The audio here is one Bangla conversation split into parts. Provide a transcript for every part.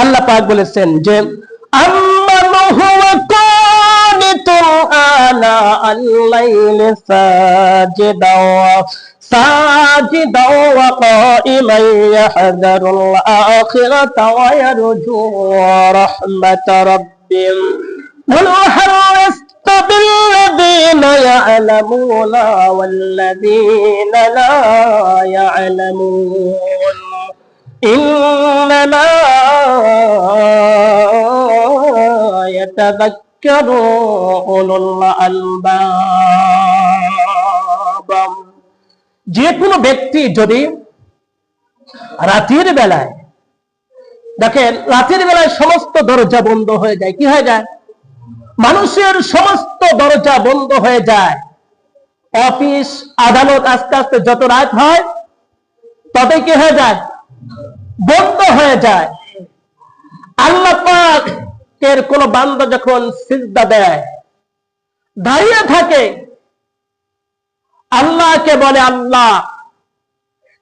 আল্লাহ পাক বলেছেন যে আম্মান হুয়া কানিতুন আনা আল-লাইলি সাজিদা ساجدا وقائما يحذر الآخرة ويرجو رحمة ربه قل حرصت بالذين يعلمون والذين لا يعلمون إنما يتذكر أولو الألباب যে কোনো ব্যক্তি যদি রাতের বেলায় দেখেন রাতের বেলায় সমস্ত দরজা বন্ধ হয়ে যায় কি হয়ে যায় মানুষের সমস্ত দরজা বন্ধ হয়ে যায় অফিস আদালত আস্তে আস্তে যত রাত হয় ততই কি হয়ে যায় বন্ধ হয়ে যায়। আল্লাহ এর কোন বান্দা যখন সিজদা দেয়, দাঁড়িয়ে থাকে, আল্লাহকে বলে, আল্লাহ,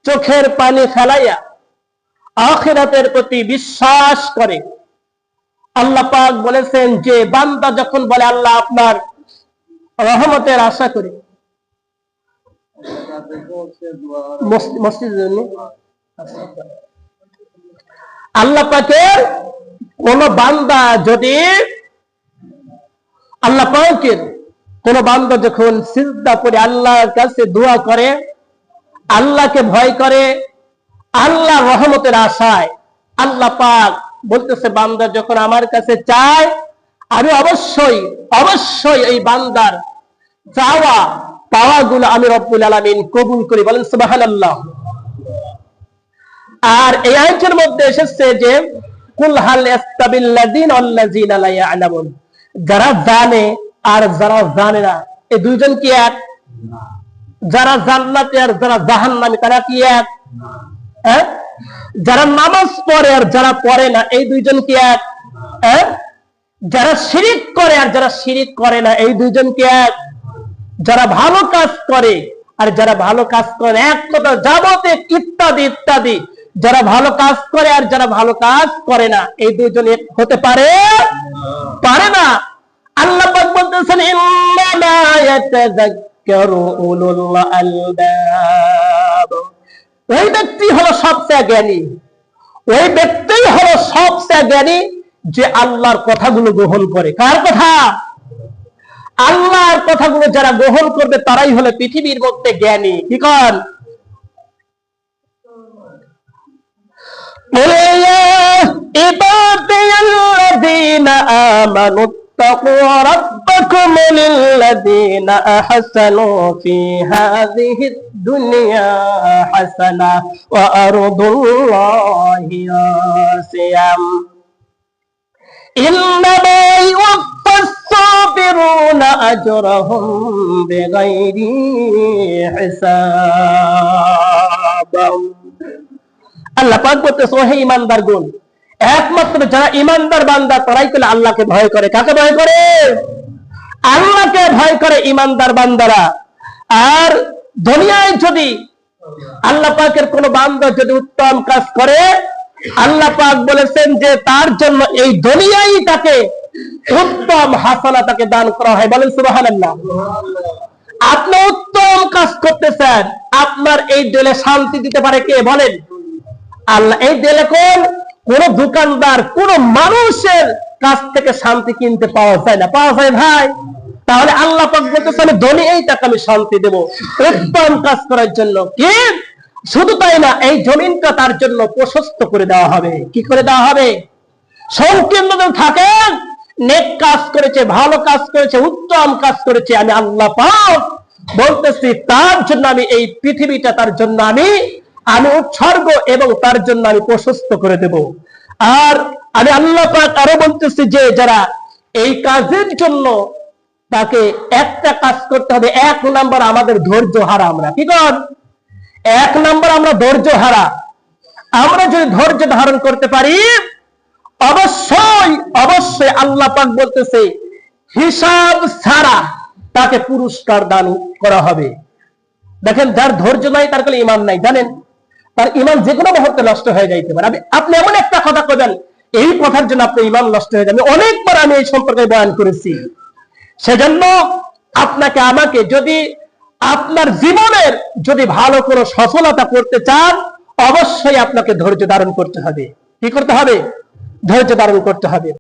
চোখের পানি ফেলাইয়া আখিরাতের প্রতি বিশ্বাস করে। আল্লাহ পাক বলেছেন যে বান্দা যখন বলে, আল্লাহ, আপনার রহমতের আশা করি। মস- মসজিদের জন্য? আল্লাহ পাকের কোন বান্দা যদি আল্লাহ পাকের কোন বান্দা যখন সিজদা করে আল্লাহর কাছে দোয়া করে, আল্লাহকে ভয় করে আল্লাহ রহমতের আশায়, আল্লাহ পাক বলতেছে, বান্দা যখন আমার কাছে চায়, আমি অবশ্যই অবশ্যই এই বান্দার চাওয়া পাওয়া গুলো আমি রব্বুল আলামিন কবুল করি। বলেন, সুবহানাল্লাহ। আর এই আয়াতের মধ্যে এসেছে যে, কুল হাল ইস্তাবিল্লাযিনা আল্লাযিনা লা ইয়ালামুন। যারা জানে আর যারা জানে না এই দুইজন কি এক? যারা জান্নাতে আর যারা জাহান্নামে, তারা কি এক? হ্যাঁ? যারা নামাজ পড়ে আর যারা পড়ে না, এই দুইজন কি এক? হ্যাঁ? যারা শিরিক করে আর যারা শিরিক করে না, এই দুইজন কি এক? যারা ভালো কাজ করে আর যারা ভালো কাজ করে এক কথা যাবতে ইত্যাদি ইত্যাদি। যারা ভালো কাজ করে আর যারা ভালো কাজ করে না, এই দুইজন হতে পারে? পারে না। আল্লাহ বলতেছেন ওই ব্যক্তি হলো সবচেয়ে জ্ঞানী। ওই ব্যক্তিই হলো সবচেয়ে জ্ঞানী যে আল্লাহর কথাগুলো গ্রহণ করে। কার কথা? আল্লাহর কথাগুলো যারা গ্রহণ করবে, তারাই হলো পৃথিবীর মধ্যে জ্ঞানী। কি কন? عبادي الذين آمنوا اتقوا ربكم للذين أحسنوا في هذه الدنيا حسنة وأرض الله واسعة إنما يوفى الصابرون أجرهم بغير حساب আল্লাহ পাক বলতেছে হে ইমানদার গুণ একমাত্র যারা ইমানদার বান্দা, তারাই তাহলে আল্লাহকে ভয় করে। কাকে ভয় করে? আল্লাহকে ভয় করে ইমানদার বান্দারা। আর দুনিয়ায় যদি আল্লাহ পাকের কোন বান্দা যদি উত্তম কাজ করে, আল্লাহ পাক বলেছেন যে তার জন্য এই দুনিয়াই তাকে উত্তম হাসানা তাকে দান করা হয়। বলেন সুবহানাল্লাহ। আপনি উত্তম কাজ করতে করতেছেন। আপনার এই দিলে শান্তি দিতে পারে কে? বলেন। আল্লাহ, এই দিলে কোন? কোন দোকানদার, কোন মানুষের কাছ থেকে শান্তি কিনতে পাওয়া যায় না। পাওয়া যায়, ভাই, তাহলে আল্লাহ পাক বলতেছে, আমি ধনী, এই টাকা আমি শান্তি দেব উত্তম কাজ করার জন্য। কি? শুধু তাই না, এই জমিনটা তার জন্য প্রশস্ত করে দেওয়া হবে। কি করে দেওয়া হবে? সংকীর্ণ থাকেন নেক কাজ করেছে, ভালো কাজ করেছে, উত্তম কাজ করেছে, আমি আল্লাহ পাক বলতেছি, তার জন্য আমি এই পৃথিবীটা, তার জন্য আমি আমি উৎসর্গ এবং তার জন্য আমি প্রশস্ত করে দেব। আর আমি আল্লাহ পাক আরও বলতেছি যে, যারা এই কাজের জন্য তাকে একটা কাজ করতে হবে, এক নাম্বার আমাদের ধৈর্য হারা আমরা। কি কর? এক নাম্বার আমরা ধৈর্য হারা। আমরা যদি ধৈর্য ধারণ করতে পারি, অবশ্যই অবশ্যই আল্লাহ পাক বলতেছে, হিসাব ছাড়া তাকে পুরস্কার দান করা হবে। দেখেন, যার ধৈর্য নাই, তার কোনো ইমান নাই, জানেন? তার ইমান যে কোনো মুহূর্তে নষ্ট হয়ে যাইতে পারে। আপনি- আপনি এমন একটা কথা কবেন, এই কথার জন্য আপনার ইমান নষ্ট হয়ে যাবে। অনেকবার আমি এই সম্পর্কে বয়ান করেছি। সেজন্য আপনাকে আমাকে যদি আপনার জীবনের যদি ভালো কোনো সফলতা করতে চান, অবশ্যই আপনাকে ধৈর্য ধারণ করতে হবে। কি করতে হবে? ধৈর্য ধারণ করতে হবে।